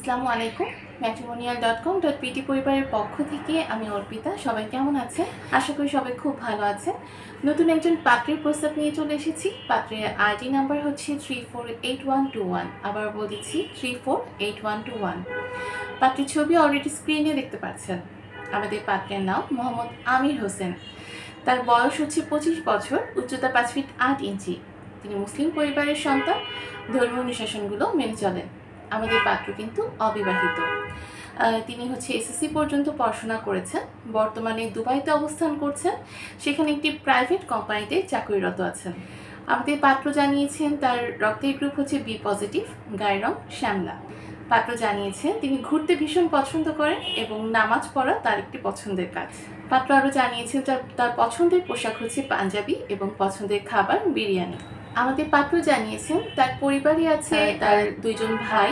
আসসালামু আলাইকুম matrimonial dot com dot PT পরিবারের পক্ষ থেকে আমি অর্পিতা, সবাই কেমন আছে আশা করি সবাই খুব ভালো আছে নতুন একজন পাত্রের প্রস্তাব নিয়ে চলে এসেছি। পাত্রের আইডি নাম্বার হচ্ছে three four eight one two one আবার বলেছি three four eight one two one পাত্রের ছবি অলরেডি স্ক্রিনে দেখতে পাচ্ছেন। আমাদের পাত্রের নাম মোহাম্মদ আমির হোসেন। তার বয়স হচ্ছে পঁচিশ বছর, উচ্চতা পাঁচ ফিট আট ইঞ্চি। তিনি মুসলিম পরিবারের সন্তান। ধর্মীয় অনুশাসনগুলো মেনে চলেন। আমাদের পাত্র কিন্তু অবিবাহিত। তিনি হচ্ছে এসএসসি পর্যন্ত পড়াশোনা করেছেন, বর্তমানে দুবাইতে অবস্থান করছেন, সেখানে একটি প্রাইভেট কোম্পানিতে চাকরিরত আছেন। আমাদের পাত্র জানিয়েছেন, তার রক্তের গ্রুপ হচ্ছে বি পজিটিভ গায়ের রং শ্যামলা। পাত্র জানিয়েছেন তিনি ঘুরতে ভীষণ পছন্দ করেন এবং নামাজ পড়া তার একটি পছন্দের কাজ। পাত্র আরও জানিয়েছেন তার তার পছন্দের পোশাক হচ্ছে পাঞ্জাবি এবং পছন্দের খাবার বিরিয়ানি। আমাদের পাত্র জানিয়েছেন তার পরিবারে আছে তার দুইজন ভাই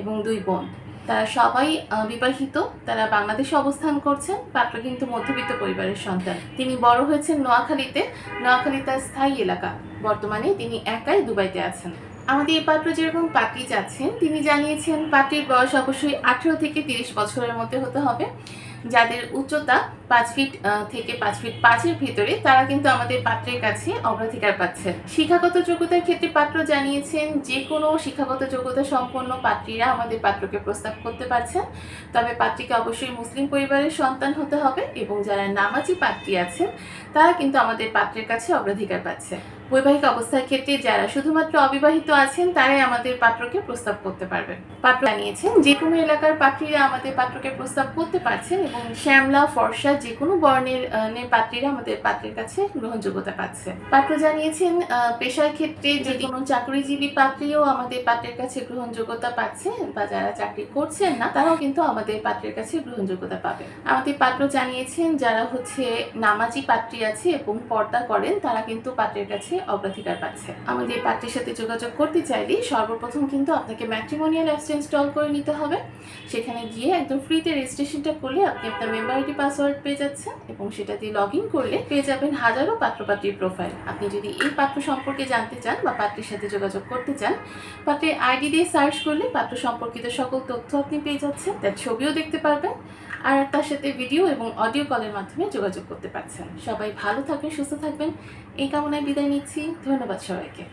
এবং দুই বোন। তারা সবাই বিবাহিত তারা বাংলাদেশে অবস্থান করছেন পাত্র কিন্তু মধ্যবিত্ত পরিবারের সন্তান। তিনি বড় হয়েছেন নোয়াখালীতে নোয়াখালী তার স্থায়ী এলাকা। বর্তমানে তিনি একাই দুবাইতে আছেন। আমাদের এই পাত্র যেরকম পাত্রী যাচ্ছেন তিনি জানিয়েছেন পাত্রীর বয়স অবশ্যই আঠেরো থেকে তিরিশ বছরের মধ্যে হতে হবে। যাদের উচ্চতা পাঁচ ফিট থেকে পাঁচ ফিট পাঁচের ভিতরে, তারা কিন্তু আমাদের পাত্রের কাছে অগ্রাধিকার পাচ্ছে। শিক্ষাগত যোগ্যতার ক্ষেত্রে পাত্র জানিয়েছেন যে কোনো শিক্ষাগত যোগ্যতা সম্পন্ন পাত্রীরা আমাদের পাত্রকে প্রস্তাব করতে পারছেন। তবে পাত্রীকে অবশ্যই মুসলিম পরিবারের সন্তান হতে হবে এবং যারা নামাজি পাত্রী আছেন, তারা কিন্তু আমাদের পাত্রের কাছে অগ্রাধিকার পাচ্ছে। বৈবাহিক অবস্থার ক্ষেত্রে যারা শুধুমাত্র অবিবাহিত আছেন, তারাই আমাদের পাত্রকে প্রস্তাব করতে পারবেন। পাত্র জানিয়েছেন, যে কোনো এলাকার পাত্রীরা আমাদের পাত্রকে প্রস্তাব করতে পারছেন এবং শ্যামলা, ফর্সা যে কোনো বর্ণের পাত্রীরা আমাদের পাত্রের কাছে গ্রহণযোগ্যতা পাচ্ছে পাত্র জানিয়েছেন পেশার ক্ষেত্রে যে কোনো চাকরিজীবী পাত্রীও আমাদের পাত্রের কাছে গ্রহণযোগ্যতা পাচ্ছে বা যারা চাকরি করছেন না, তারাও কিন্তু আমাদের পাত্রের কাছে গ্রহণযোগ্যতা পাবে আমাদের পাত্র জানিয়েছেন, যারা হচ্ছে নামাজি পাত্রী আছে এবং পর্দা করেন, তারা কিন্তু পাত্রের কাছে অগ্রাধিকার পাচ্ছে। আমাদের পাত্রের সাথে যোগাযোগ করতে চাইলে সর্বপ্রথম কিন্তু আপনাকে ম্যাট্রিমোনিয়াল অ্যাপসটা ইনস্টল করে নিতে হবে। সেখানে গিয়ে একদম ফ্রিতে রেজিস্ট্রেশনটা করলে আপনি আপনার মেম্বার আইডি পাসওয়ার্ড পেয়ে যাচ্ছেন এবং সেটা দিয়ে লগ ইন করলে পেয়ে যাবেন হাজারো পাত্রপাত্রীর প্রোফাইল আপনি যদি এই পাত্র সম্পর্কে জানতে চান বা পাত্রের সাথে যোগাযোগ করতে চান, পাত্রের আইডি দিয়ে সার্চ করলে পাত্র সম্পর্কিত সকল তথ্য আপনি পেয়ে যাচ্ছেন। তার ছবিও দেখতে পারবেন। আর তার সাথে ভিডিও এবং অডিও কলের মাধ্যমে যোগাযোগ করতে পারছেন। সবাই ভালো থাকবেন, সুস্থ থাকবেন। এই কামনায় বিদায় নিচ্ছি। ধন্যবাদ সবাইকে।